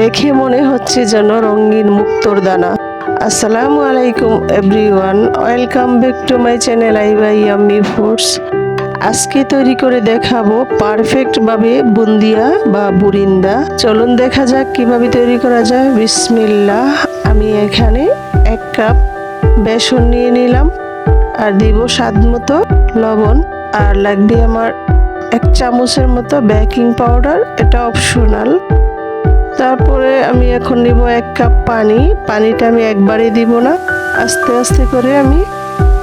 দেখে মনে হচ্ছে যেন রঙিন মুক্তোর দানা। আসসালামু আলাইকুম, everyone. Welcome back to my channel, I by yummy foods আজকে তৈরি করে দেখাবো পারফেক্ট ভাবে বুন্দিয়া বা বুরিন্দা। চলুন দেখা যাক কীভাবে তৈরি করা যায়। বিসমিল্লাহ, আমি এখানে এক কাপ বেসন নিয়ে নিলাম আর দিব স্বাদ মতো লবণ। আর লাগবে আমার এক চামচের মতো বেকিং পাউডার, এটা অপশনাল। তারপরে আমি এখন নিব এক কাপ পানি। পানিটা আমি একবারে দিব না। আস্তে আস্তে করে আমি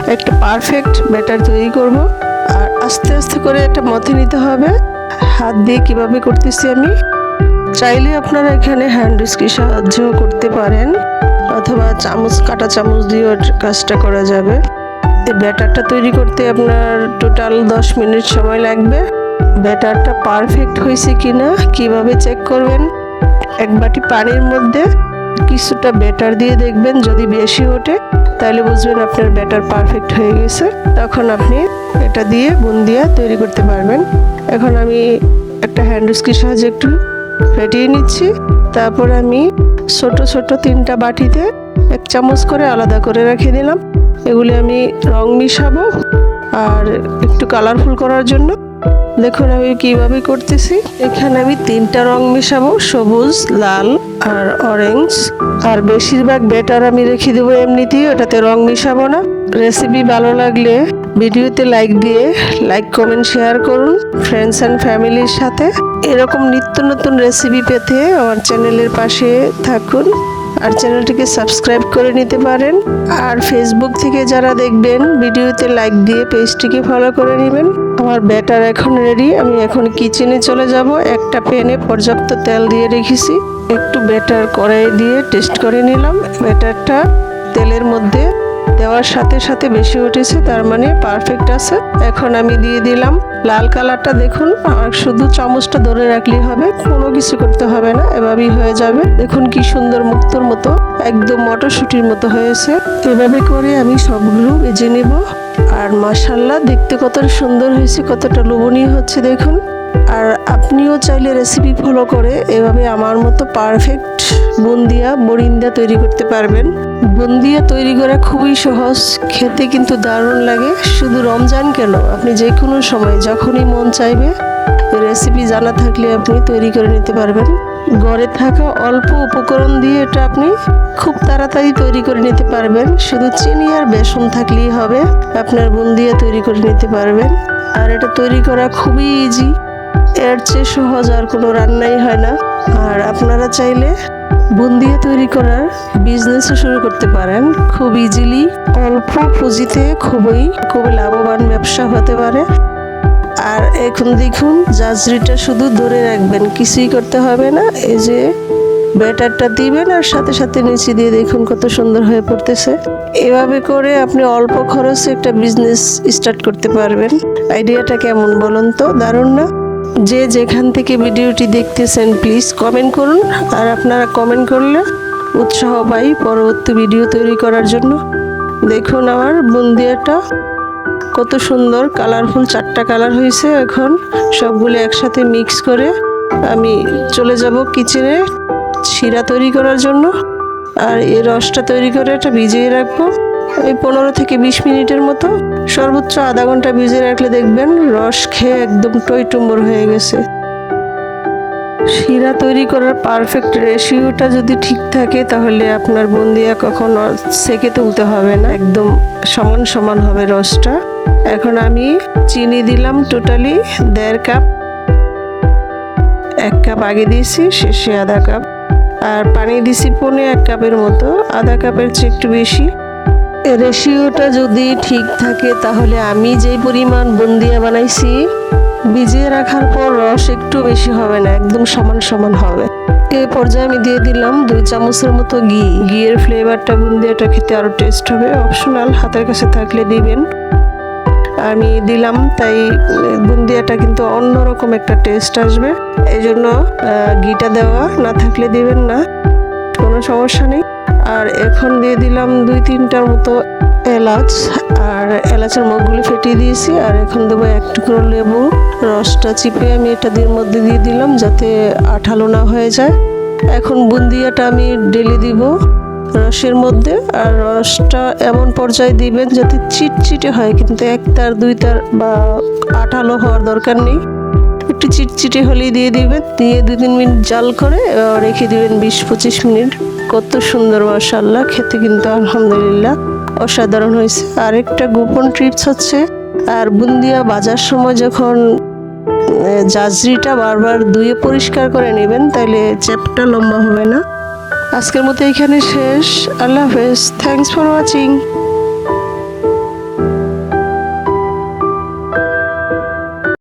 একটা পারফেক্ট ব্যাটার তৈরি করব। আর আস্তে আস্তে করে এটা মথে নিতে হবে। হাত দিয়ে কীভাবে করতেছি আমি? চাইলে আপনারা এখানে হ্যান্ড উইস্কি সাহায্য করতে পারেন। অথবা চামচ, কাটা চামচ দিয়েও কাজটা করা যাবে। ব্যাটারটা তৈরি করতে আপনার টোটাল দশ মিনিট সময় লাগবে। ব্যাটারটা পারফেক্ট হয়েছে কিনা, কীভাবে চেক করবেন? এক বাটি পানির মধ্যে কিছুটা ব্যাটার দিয়ে দেখবেন, যদি বেশি ওঠে, তাহলে বুঝবেন আপনার ব্যাটার পারফেক্ট হয়ে গেছে। তখন আপনি এটা দিয়ে বুন্দিয়া তৈরি করতে পারবেন। এখন আমি একটা হ্যান্ড উস্কির সাহায্যে একটু ফেটিয়ে নিচ্ছি। তারপর আমি ছোট ছোট তিনটা বাটিতে এক চামচ করে আলাদা করে রেখে দিলাম। এগুলি আমি রং মিশাবো আর একটু কালারফুল করার জন্য। দেখুন, আমি কীভাবে করতেছি। এখানে আমি তিনটা রং মিশাবো, সবুজ, লাল আর অরেঞ্জ আর বেশিরভাগ বেটার আমি রেখে দেবো এমনিতেই, ওটাতে রং মিশাবো না। রেসিপি ভালো লাগলে ভিডিওতে লাইক দিয়ে লাইক কমেন্ট শেয়ার করুন ফ্রেন্ডস অ্যান্ড ফ্যামিলির সাথে। এরকম নিত্য নতুন রেসিপি পেতে আমার চ্যানেলের পাশে থাকুন। আর চ্যানেলটিকে সাবস্ক্রাইব করে নিতে পারেন। আর ফেসবুক থেকে যারা দেখবেন, ভিডিওতে লাইক দিয়ে পেজটিকে ফলো করে নেবেন। আমার ব্যাটার এখন রেডি আমি এখন কিচেনে চলে যাব। একটা প্যানে পর্যাপ্ত তেল দিয়ে রেখেছি। একটু ব্যাটার কড়াই দিয়ে টেস্ট করে নিলাম। ব্যাটারটা তেলের মধ্যে দেওয়ার সাথে সাথে বেশি উঠেছে, তার মানে পারফেক্ট আছে। এখন আমি দিয়ে দিলাম। লাল কালারটা দেখুন, আর শুধু চামচটা ধরে রাখলেই হবে, কোনো কিছু করতে হবে না, এভাবেই হয়ে যাবে। দেখুন কি সুন্দর মুক্তোর মতো, একদম মটরশুটির মতো হয়েছে। এভাবে করে আমি সবগুলো ভেজে নেব। আর মাসাল্লাহ দেখতে কত সুন্দর হয়েছে, কতটা লোভনীয় হচ্ছে, দেখুন। আর আপনিও চাইলে রেসিপি ফলো করে এভাবে আমার মতো পারফেক্ট বুন্দিয়া বরিন্দা তৈরি করতে পারবেন। বুন্দিয়া তৈরি করা খুবই সহজ, খেতে কিন্তু দারুণ লাগে। শুধু রমজান কেন? আপনি যে কোনো সময় যখনই মন চাইবে রেসিপি জানা থাকলে আপনি তৈরি করে নিতে পারবেন। ঘরে থাকা অল্প উপকরণ দিয়ে এটা আপনি খুব তাড়াতাড়ি তৈরি করে নিতে পারবেন। শুধু চিনি আর বেসন থাকলেই হবে, আপনার বুন্দিয়া তৈরি করে নিতে পারবেন। আর এটা তৈরি করা খুবই ইজি এর চেয়ে সহজ আর কোনো রান্নাই হয় না। আর আপনারা চাইলে বুন্দিয়া তৈরি করার বিজনেসও শুরু করতে পারেন। খুব ইজিলি অল্প পুঁজিতে খুবই খুবই লাভবান ব্যবসা হতে পারে। আর এখন দেখুন, জাজরিটা শুধু ধরে রাখবেন, কিছুই করতে হবে না। এই যে ব্যাটারটা দিবেন আর সাথে সাথে নিচে দিয়ে দেখুন কত সুন্দর হয়ে পড়তেছে। এভাবে করে আপনি অল্প খরচে একটা বিজনেস স্টার্ট করতে পারবেন। আইডিয়াটা কেমন বলুন তো? দারুণ না? যে যেখান থেকে ভিডিওটি দেখতেছেন প্লিজ কমেন্ট করুন। আর আপনারা কমেন্ট করলে উৎসাহ পাই পরবর্তী ভিডিও তৈরি করার জন্য। দেখুন আমার বুন্দিয়াটা, কত সুন্দর কালারফুল চারটা কালার হয়েছে এখন। সবগুলো একসাথে মিক্স করে আমি চলে যাব কিচেনে শিরা তৈরি করার জন্য। আর এই রসটা তৈরি করে এটা ভিজিয়ে রাখব। এই পনেরো থেকে বিশ মিনিটের মতো। সর্বোচ্চ আধা ঘণ্টা ভিজে রাখলে দেখবেন রস খেয়ে একদম টইটুম্বর হয়ে গেছে। শিরা তৈরি করার পারফেক্ট রেশিওটা যদি ঠিক থাকে, তাহলে আপনার বন্দিয়া কখনো সেকে তুলতে হবে না। একদম সমান সমান হবে রসটা। এখন আমি চিনি দিলাম টোটালি দেড় কাপ এক কাপ আগে দিয়েছি, শেষে আধা কাপ আর পানি দিছি পনে এক কাপের মতো। আধা কাপের চেয়ে একটু বেশি। রেশিওটা যদি ঠিক থাকে, তাহলে আমি যেই পরিমাণ বুন্দিয়া বানাইছি, ভিজিয়ে রাখার পর রস একটু বেশি হবে না, একদম সমান সমান হবে। এই পর্যায়ে আমি দিয়ে দিলাম দুই চামচের মতো ঘি। ঘিয়ের ফ্লেভারটা বুন্দিয়াটা খেতে আরও টেস্ট হবে অপশনাল হাতের কাছে থাকলে দিবেন। আমি দিলাম, তাই বুন্দিয়াটা কিন্তু অন্যরকম একটা টেস্ট আসবে। এই জন্য ঘিটা দেওয়া না থাকলে দিবেন না। কোনো সমস্যা নেই। আর এখন দিয়ে দিলাম দুই তিনটার মতো এলাচ। আর এলাচের মুখগুলো ফেটিয়ে দিয়েছি। আর এখন দেবো এক টুকরো লেবু। রসটা চিপে আমি এটা দিয়ে মধ্যে দিয়ে দিলাম যাতে আঠালো না হয়ে যায়। এখন বুন্দিয়াটা আমি ঢেলে দিব রসের মধ্যে। আর রসটা এমন পর্যায়ে দিবেন যাতে চিটচিটে হয়। কিন্তু এক তার, দুই তার বা আঠালো হওয়ার দরকার নেই। একটু চিটচিটে হলেই দিয়ে দিবেন। দিয়ে দু তিন মিনিট জাল করে রেখে দিবেন বিশ পঁচিশ মিনিট। কত সুন্দর মাসাল্লাহ খেতে কিন্তু আলহামদুলিল্লাহ অসাধারণ হয়েছে। আরেকটা গোপন ট্রিপস হচ্ছে, আর বুন্দিয়া বাজার সময় যখন জাজরিটা বারবার ধুয়ে পরিষ্কার করে নেবেন তাহলে চ্যাপটা লম্বা হবে না। আজকের মতো এখানে শেষ। আল্লাহ হাফেজ। Thanks for watching